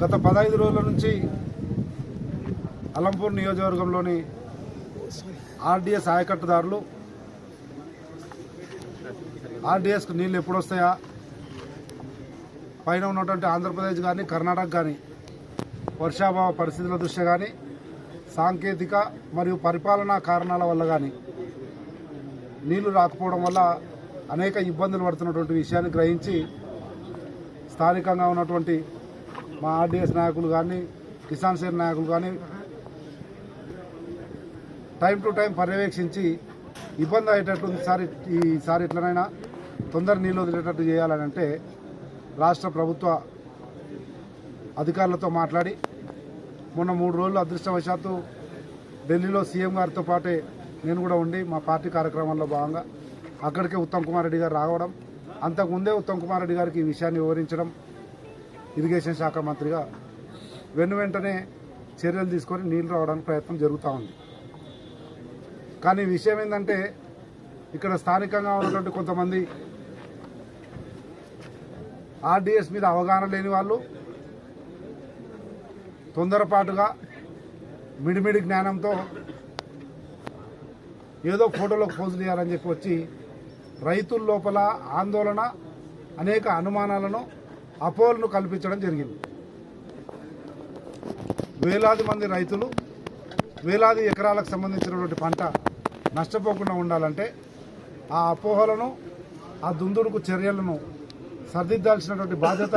గత పదహైదు రోజుల నుంచి అలంపూర్ నియోజకవర్గంలోని ఆర్డీఎస్ ఆయకట్టుదారులు ఆర్డీఎస్కు నీళ్ళు ఎప్పుడు వస్తాయా పైన ఉన్నటువంటి ఆంధ్రప్రదేశ్ కానీ కర్ణాటక కానీ వర్షాభావ పరిస్థితుల దృష్ట్యా కానీ సాంకేతిక మరియు పరిపాలనా కారణాల వల్ల కానీ నీళ్ళు రాకపోవడం వల్ల అనేక ఇబ్బందులు పడుతున్నటువంటి విషయాన్ని గ్రహించి స్థానికంగా ఉన్నటువంటి మా ఆర్డీఎస్ నాయకులు కానీ కిసాన్ సేన నాయకులు కానీ టైం టు టైం పర్యవేక్షించి ఇబ్బంది అయ్యేటట్టు ఈసారి ఈసారి ఎట్లనైనా తొందర నీళ్ళు వదిలేటట్టు చేయాలని అంటే రాష్ట్ర ప్రభుత్వ అధికారులతో మాట్లాడి మొన్న మూడు రోజులు అదృష్టవశాత్తు ఢిల్లీలో సీఎం గారితో పాటే నేను కూడా ఉండి మా పార్టీ కార్యక్రమంలో భాగంగా అక్కడికే ఉత్తమ్ కుమార్ రెడ్డి గారు రావడం అంతకుముందే ఉత్తమ్ కుమార్ రెడ్డి గారికి ఈ విషయాన్ని వివరించడం ఇరిగేషన్ శాఖ మంత్రిగా వెను వెంటనే చర్యలు తీసుకొని నీళ్ళు రావడానికి ప్రయత్నం జరుగుతూ ఉంది. కానీ విషయం ఏంటంటే ఇక్కడ స్థానికంగా ఉన్నటువంటి కొంతమంది ఆర్డీఎస్ మీద అవగాహన లేని వాళ్ళు తొందరపాటుగా మిడిమిడి జ్ఞానంతో ఏదో ఫోటోలకు పోజులు ఇవ్వాలని చెప్పి వచ్చి రైతుల లోపల ఆందోళన అనేక అనుమానాలను అపోహలను కల్పించడం జరిగింది. వేలాది మంది రైతులు వేలాది ఎకరాలకు సంబంధించినటువంటి పంట నష్టపోకుండా ఉండాలంటే ఆ అపోహలను ఆ దుందుడుకు చర్యలను సరిదిద్దాల్సినటువంటి బాధ్యత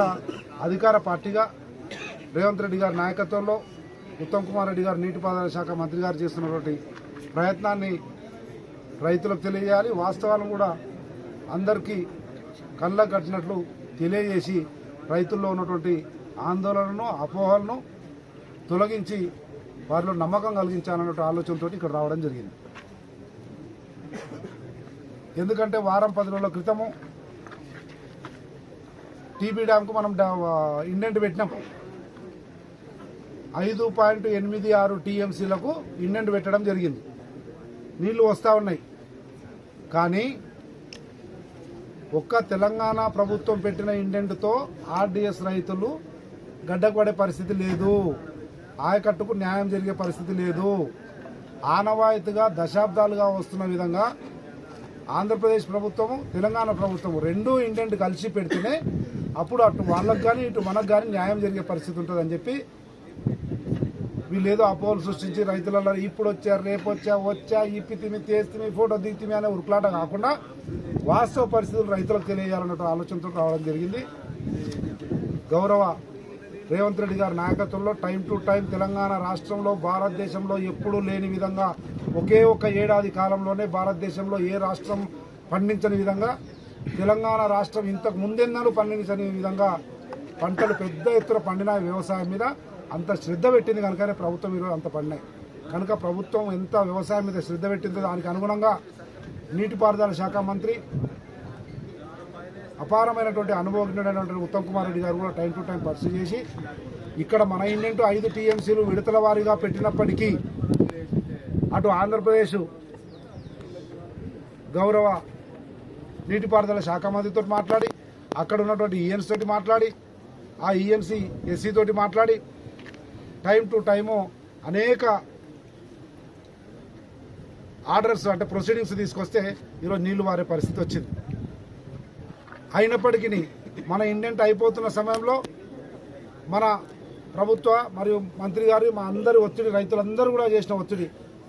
అధికార పార్టీగా రేవంత్ రెడ్డి గారి నాయకత్వంలో ఉత్తమ్ కుమార్ రెడ్డి గారు నీటిపారుదల శాఖ మంత్రి గారు చేస్తున్నటువంటి ప్రయత్నాన్ని రైతులకు తెలియజేయాలి. వాస్తవాలను కూడా అందరికీ కళ్ళకు కట్టినట్లు తెలియజేసి రైతుల్లో ఉన్నటువంటి ఆందోళనను అపోహలను తొలగించి వారిలో నమ్మకం కలిగించాలన్న ఆలోచనతో ఇక్కడ రావడం జరిగింది. ఎందుకంటే వారం పది రోజుల క్రితము టీబీ డ్యామ్కు మనం ఇండెంట్ పెట్టినాం. ఐదు పాయింట్ ఎనిమిది ఆరు టీఎంసీలకు ఇండెంట్ పెట్టడం జరిగింది. నీళ్ళు వస్తూ ఉన్నాయి. కానీ ఒక్క తెలంగాణ ప్రభుత్వం పెట్టిన ఇండెంట్తో ఆర్డీఎస్ రైతులు గడ్డపడే పరిస్థితి లేదు. ఆయకట్టుకు న్యాయం జరిగే పరిస్థితి లేదు. ఆనవాయితీగా దశాబ్దాలుగా వస్తున్న విధంగా ఆంధ్రప్రదేశ్ ప్రభుత్వము తెలంగాణ ప్రభుత్వము రెండు ఇండెంట్ కలిసి పెడితేనే అప్పుడు అటు వాళ్ళకు కానీ ఇటు మనకు కానీ న్యాయం జరిగే పరిస్థితి ఉంటుందని చెప్పి వీళ్ళు ఏదో అపోహలు సృష్టించి రైతులలో ఇప్పుడు వచ్చా రేపు వచ్చా వచ్చా ఇప్పితిమి తేస్తిమి ఫోటో దిగుతిమి అనే ఉరుకులాట కాకుండా వాస్తవ పరిస్థితులు రైతులకు తెలియజేయాలన్న ఆలోచనతో రావడం జరిగింది. గౌరవ రేవంత్ రెడ్డి గారి నాయకత్వంలో టైం టు టైం తెలంగాణ రాష్ట్రంలో భారతదేశంలో ఎప్పుడూ లేని విధంగా ఒకే ఒక ఏడాది కాలంలోనే భారతదేశంలో ఏ రాష్ట్రం పండించని విధంగా తెలంగాణ రాష్ట్రం ఇంతకు ముందెన్నడూ పండించని విధంగా పంటలు పెద్ద ఎత్తున పండిన వ్యవసాయం మీద అంత శ్రద్ధ పెట్టింది కనుకనే ప్రభుత్వం ఈరోజు అంత పడినాయి కనుక ప్రభుత్వం ఎంత వ్యవసాయం మీద శ్రద్ధ పెట్టిందో దానికి అనుగుణంగా నీటిపారుదల శాఖ మంత్రి అపారమైనటువంటి అనుభవజ్ఞుడైనటువంటి ఉత్తమ్ కుమార్ రెడ్డి గారు కూడా టైం టు టైం పరిస్థితి చేసి ఇక్కడ మన ఇండియంటూ ఐదు టీఎంసీలు విడతల వారీగా పెట్టినప్పటికీ అటు ఆంధ్రప్రదేశ్ గౌరవ నీటిపారుదల శాఖ మంత్రితో మాట్లాడి అక్కడ ఉన్నటువంటి ఈఎన్సీ తోటి మాట్లాడి ఆ ఈఎన్సీ ఎస్సీ తోటి మాట్లాడి టైం టు టైము అనేక ఆర్డర్స్ అంటే ప్రొసీడింగ్స్ తీసుకొస్తే ఈరోజు నీళ్ళు వారే పరిస్థితి వచ్చింది. అయినప్పటికీ మన ఇండెంట్ అయిపోతున్న సమయంలో మన ప్రభుత్వ మరియు మంత్రి గారు మా అందరి ఒత్తిడి రైతులందరూ కూడా చేసిన ఒత్తిడి.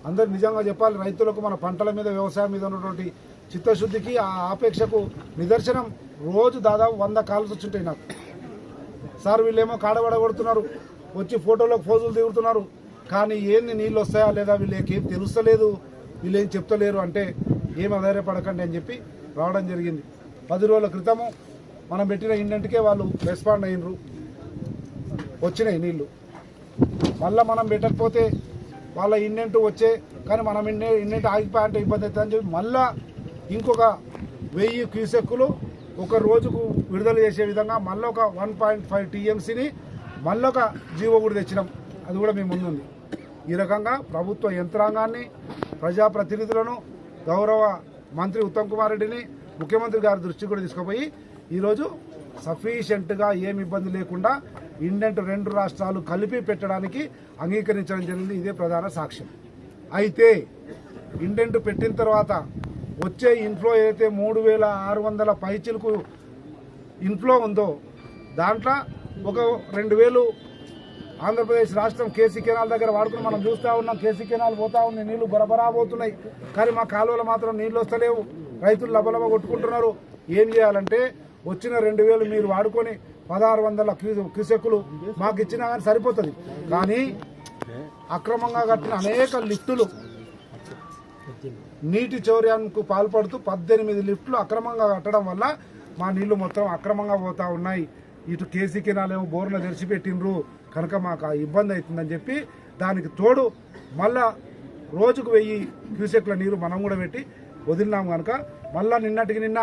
అందరు నిజంగా చెప్పాలి రైతులకు మన పంటల మీద వ్యవసాయం మీద ఉన్నటువంటి చిత్తశుద్ధికి ఆ ఆపేక్షకు నిదర్శనం రోజు దాదాపు వంద కాల్స్ వచ్చింటాయి నాకు. సార్ వీళ్ళేమో కాడబడగొడుతున్నారు. వచ్చి ఫోటోలకు ఫోజులు దిగుతున్నారు. కానీ ఏంది నీళ్ళు వస్తాయా లేదా వీళ్ళకి ఏం తెలుస్తలేదు. వీళ్ళు ఏం చెప్తలేరు అంటే ఏం అధైర్యపడకండి అని చెప్పి రావడం జరిగింది. పది రోజుల క్రితము మనం పెట్టిన ఇండెంట్కే వాళ్ళు రెస్పాండ్ అయినరు. వచ్చినాయి నీళ్ళు మళ్ళీ మనం పెట్టకపోతే వాళ్ళ ఇండెంట్ వచ్చే కానీ మనం ఇండే ఇండెంట్ ఆగిపోయంటే ఇబ్బంది అవుతుంది అని చెప్పి మళ్ళా ఇంకొక వెయ్యి క్యూసెక్కులు ఒక రోజుకు విడుదల చేసే విధంగా మళ్ళీ ఒక వన్ పాయింట్ ఫైవ్ టీఎంసీని మళ్ళీ ఒక జీవో కూడా తెచ్చినాం. అది కూడా మీ ముందుంది. ఈ రకంగా ప్రభుత్వ యంత్రాంగాన్ని ప్రజాప్రతినిధులను గౌరవ మంత్రి ఉత్తమ్ కుమార్ రెడ్డిని ముఖ్యమంత్రి గారి దృష్టికి కూడా తీసుకుపోయి ఈరోజు సఫిషియెంట్గా ఏమి ఇబ్బంది లేకుండా ఇండెంట్ రెండు రాష్ట్రాలు కలిపి పెట్టడానికి అంగీకరించడం జరిగింది. ఇదే ప్రధాన సాక్ష్యం. అయితే ఇండెంట్ పెట్టిన తర్వాత వచ్చే ఇన్ఫ్లో ఏదైతే మూడు వేల ఆరు వందల పైచిలకు ఇన్ఫ్లో ఉందో దాంట్లో ఒక రెండు వేలు ఆంధ్రప్రదేశ్ రాష్ట్రం కేసీ కెనాల్ దగ్గర వాడుకుని మనం చూస్తూ ఉన్నాం. కేసీ కెనాల్ పోతా ఉంది. నీళ్ళు బరబరా పోతున్నాయి. కానీ మా కాలువలు మాత్రం నీళ్ళు వస్తలేవు. రైతులు లబలబ కొట్టుకుంటున్నారు. ఏం చేయాలంటే వచ్చిన రెండు వేలు మీరు వాడుకొని పదహారు వందల క్యూ- క్యూసెక్కులు మాకు ఇచ్చినా కానీ సరిపోతుంది. కానీ అక్రమంగా కట్టిన అనేక లిఫ్టులు నీటి చౌర్యానికి పాల్పడుతూ పద్దెనిమిది లిఫ్ట్లు అక్రమంగా కట్టడం వల్ల మా నీళ్ళు మొత్తం అక్రమంగా పోతా ఉన్నాయి. ఇటు కేసీ కెనాలేమో బోర్లు తెరిచిపెట్టినరు కనుక మాకు ఆ ఇబ్బంది అవుతుందని చెప్పి దానికి తోడు మళ్ళా రోజుకు వెయ్యి క్యూసెక్ల నీరు మనం కూడా పెట్టి వదిలినాం కనుక. మళ్ళా నిన్నటికి నిన్న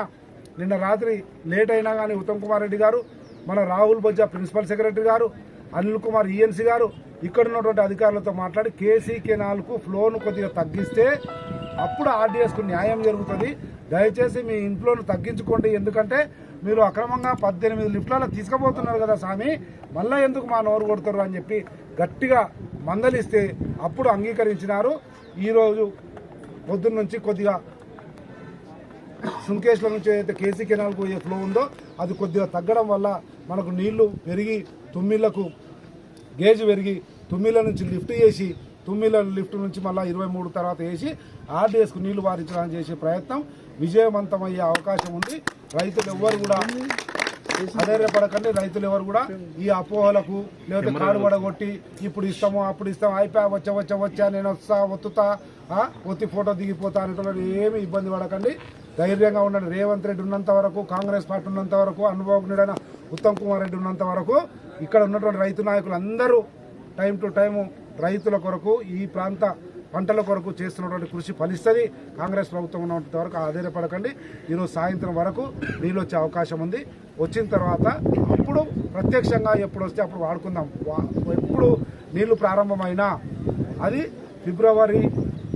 నిన్న రాత్రి లేట్ అయినా కానీ ఉత్తమ్ కుమార్ రెడ్డి గారు మన రాహుల్ బొజ్జా ప్రిన్సిపల్ సెక్రటరీ గారు అనిల్ కుమార్ ఈఎన్సీ గారు ఇక్కడ ఉన్నటువంటి అధికారులతో మాట్లాడి కేసీ కెనాల్కు ఫ్లోను కొద్దిగా తగ్గిస్తే అప్పుడు ఆర్డీఎస్కు న్యాయం జరుగుతుంది. దయచేసి మీ ఇంట్లోను తగ్గించుకోండి. ఎందుకంటే మీరు అక్రమంగా పద్దెనిమిది లిఫ్ట్లలో తీసుకుపోతున్నారు కదా స్వామి మళ్ళీ ఎందుకు మా నోరు కొడతారు అని చెప్పి గట్టిగా మందలిస్తే అప్పుడు అంగీకరించినారు. ఈరోజు పొద్దున్న నుంచి కొద్దిగా సుంకేశ్ల నుంచి ఏదైతే కేసీ కెనాల్ పోయే ఫ్లో ఉందో అది కొద్దిగా తగ్గడం వల్ల మనకు నీళ్ళు పెరిగి తుమ్మిళ్ళకు గేజ్ పెరిగి తుమ్మిళ్ళ నుంచి లిఫ్ట్ చేసి తుమ్మిళ్ళ లిఫ్ట్ నుంచి మళ్ళీ ఇరవై మూడు తర్వాత వేసి ఆర్డీఎస్కు నీళ్ళు వారించడానికి చేసే ప్రయత్నం విజయవంతమయ్యే అవకాశం ఉంది. రైతులు ఎవ్వరు కూడా అధైర్యపడకండి. రైతులు ఎవరు కూడా ఈ అపోహలకు లేకపోతే కాడు పడగొట్టి ఇప్పుడు ఇస్తాము అప్పుడు ఇస్తాము అయిపోయా వచ్చా వచ్చా వచ్చా నేను వస్తా ఒత్తుతా ఒత్తి ఫోటో దిగిపోతా అనేటువంటి ఏమి ఇబ్బంది పడకండి. ధైర్యంగా ఉండండి. రేవంత్ రెడ్డి ఉన్నంత వరకు కాంగ్రెస్ పార్టీ ఉన్నంత వరకు అనుభవజ్ఞుడైన ఉత్తమ్ కుమార్ రెడ్డి ఉన్నంత వరకు ఇక్కడ ఉన్నటువంటి రైతు నాయకులు అందరూ టైం టు టైము రైతుల కొరకు ఈ ప్రాంత పంటల కొరకు చేస్తున్నటువంటి కృషి ఫలిస్తుంది. కాంగ్రెస్ ప్రభుత్వం ఉన్నంత వరకు ఆధారపడకండి ఈరోజు సాయంత్రం వరకు నీళ్ళు వచ్చే అవకాశం ఉంది. వచ్చిన తర్వాత అప్పుడు ప్రత్యక్షంగా ఎప్పుడు వస్తే అప్పుడు వాడుకుందాం. వా- ఎప్పుడు నీళ్ళు ప్రారంభమైనా అది ఫిబ్రవరి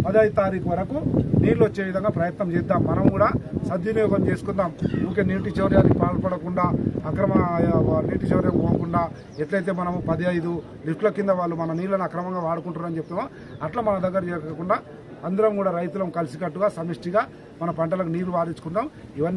పదహైదు తారీఖు వరకు నీళ్ళు వచ్చే విధంగా ప్రయత్నం చేద్దాం. మనం కూడా సద్వినియోగం చేసుకుందాం. ఊరికే నీటి చౌర్యానికి పాల్పడకుండా అక్రమ నీటి చౌర్యం పోకుండా ఎట్లయితే మనము పదిహైదు లిఫ్ట్ల కింద వాళ్ళు మన నీళ్ళని అక్రమంగా వాడుకుంటారని చెప్తామో అట్లా మన దగ్గర జరగకుండా అందరం కూడా రైతులం కలిసికట్టుగా సమిష్టిగా మన పంటలకు నీరు వారించుకుందాం ఇవన్నీ